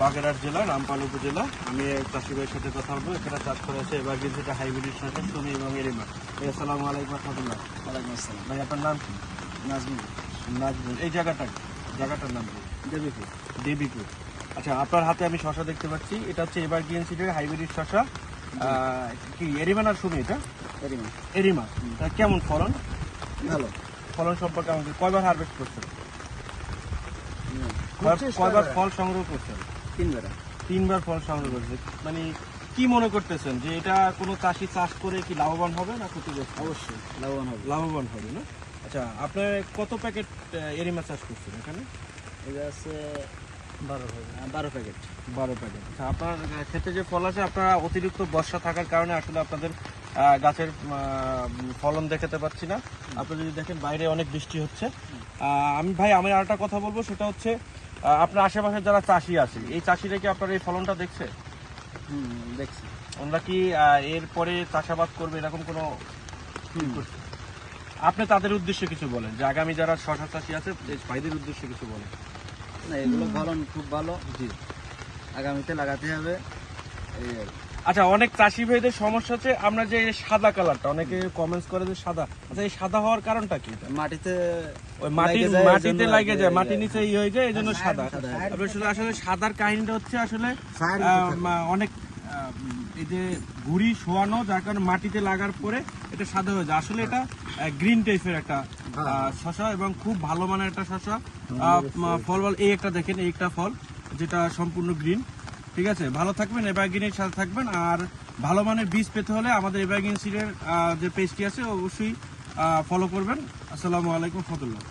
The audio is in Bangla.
বাগেরহাট জেলা রামপাল উপজেলা। আমি চাষি ভাইয়ের সাথে কথা বলব। এখানে চাষ করা আছে। এবার কিন্তু এটা হাইব্রিড সাথে সুমি এবং এরিমা। আসসালামু আলাইকুম রহমতুল্লাহ। ওয়ালাইকুম আসসালাম। ভাই আপনার নাম কি? নাজমুল। নাজমুল। এই জায়গাটা জায়গাটার নাম কি? দেবীপুর। দেবীপুর। আচ্ছা আপনার হাতে আমি শশা দেখতে পাচ্ছি। এটা হচ্ছে এবার গিয়েন্সিটের হাইব্রিড শশা। কি এরিমা না সুমি এটা? এরিমা। এরিমা। তা কেমন ফলন? ভালো। ফলন সম্পর্কে আমাকে কয়বার হারভেস্ট করছেন? কয়বার ফল সংগ্রহ করছেন? তিনবার। তিনবার ফল সংগ্রহ করেছে। মানে কি মনে করতেছেন যে এটা কোনো চাষি চাষ করে কি লাভবান হবে না ক্ষতিগ্রস্ত? অবশ্যই লাভবান হবে। লাভবান হবে না? আচ্ছা আপনার কত প্যাকেট এরিমা চাষ করছেন এখানে? এটা আছে বারো প্যাকেট। বারো প্যাকেট। বারো প্যাকেট। আচ্ছা আপনার ক্ষেত্রে যে ফল আছে আপনারা অতিরিক্ত বর্ষা থাকার কারণে আসলে আপনাদের গাছের ফলন দেখাতে পাচ্ছি না। আপনি যদি দেখেন বাইরে অনেক বৃষ্টি হচ্ছে। আমি ভাই আমি আর একটা কথা বলব সেটা হচ্ছে আপনার আশেপাশে যারা চাষি আছে এই চাষিরা কি আপনার এই ফলনটা দেখছে? হুম দেখছি। ওনারা কি এরপরে চাষাবাদ করবে এরকম কোনো। আপনি তাদের উদ্দেশ্যে কিছু বলেন যে আগামী যারা শশা চাষি আছে ভাইদের উদ্দেশ্যে কিছু বলেন। না এগুলো ফলন খুব ভালো। জি। আগামীতে লাগাতে হবে। এই আর কি। আচ্ছা অনেক চাষি ভাইদের সমস্যা হচ্ছে আমরা যে সাদা কালারটা অনেকে কমেন্টস করে যে সাদা। আচ্ছা এই সাদা হওয়ার কারণটা কি? মাটিতে ওই যায়, মাটিতে লাগে যায় যায়। নিচে ই হয়ে যায় এই জন্য সাদা। শুধু আসলে সাদার কাহিনীটা হচ্ছে আসলে অনেক এই যে ঘুড়ি শোয়ানো যার কারণে মাটিতে লাগার পরে এটা সাদা হয়ে যায়। আসলে এটা গ্রিন টাইপের একটা শশা এবং খুব ভালো মানের একটা শশা। আহ, ফল ফল এই একটা দেখেন এই একটা ফল যেটা সম্পূর্ণ গ্রিন ঠিক আছে? ভালো থাকবেন এভারগ্রিনের সাথে থাকবেন। আর ভালো মানের বীজ পেতে হলে আমাদের এভারগ্রিন সিডের যে পেজটি আছে, অবশ্যই ফলো করবেন। আসসালামু আলাইকুম ফতুল্লাহ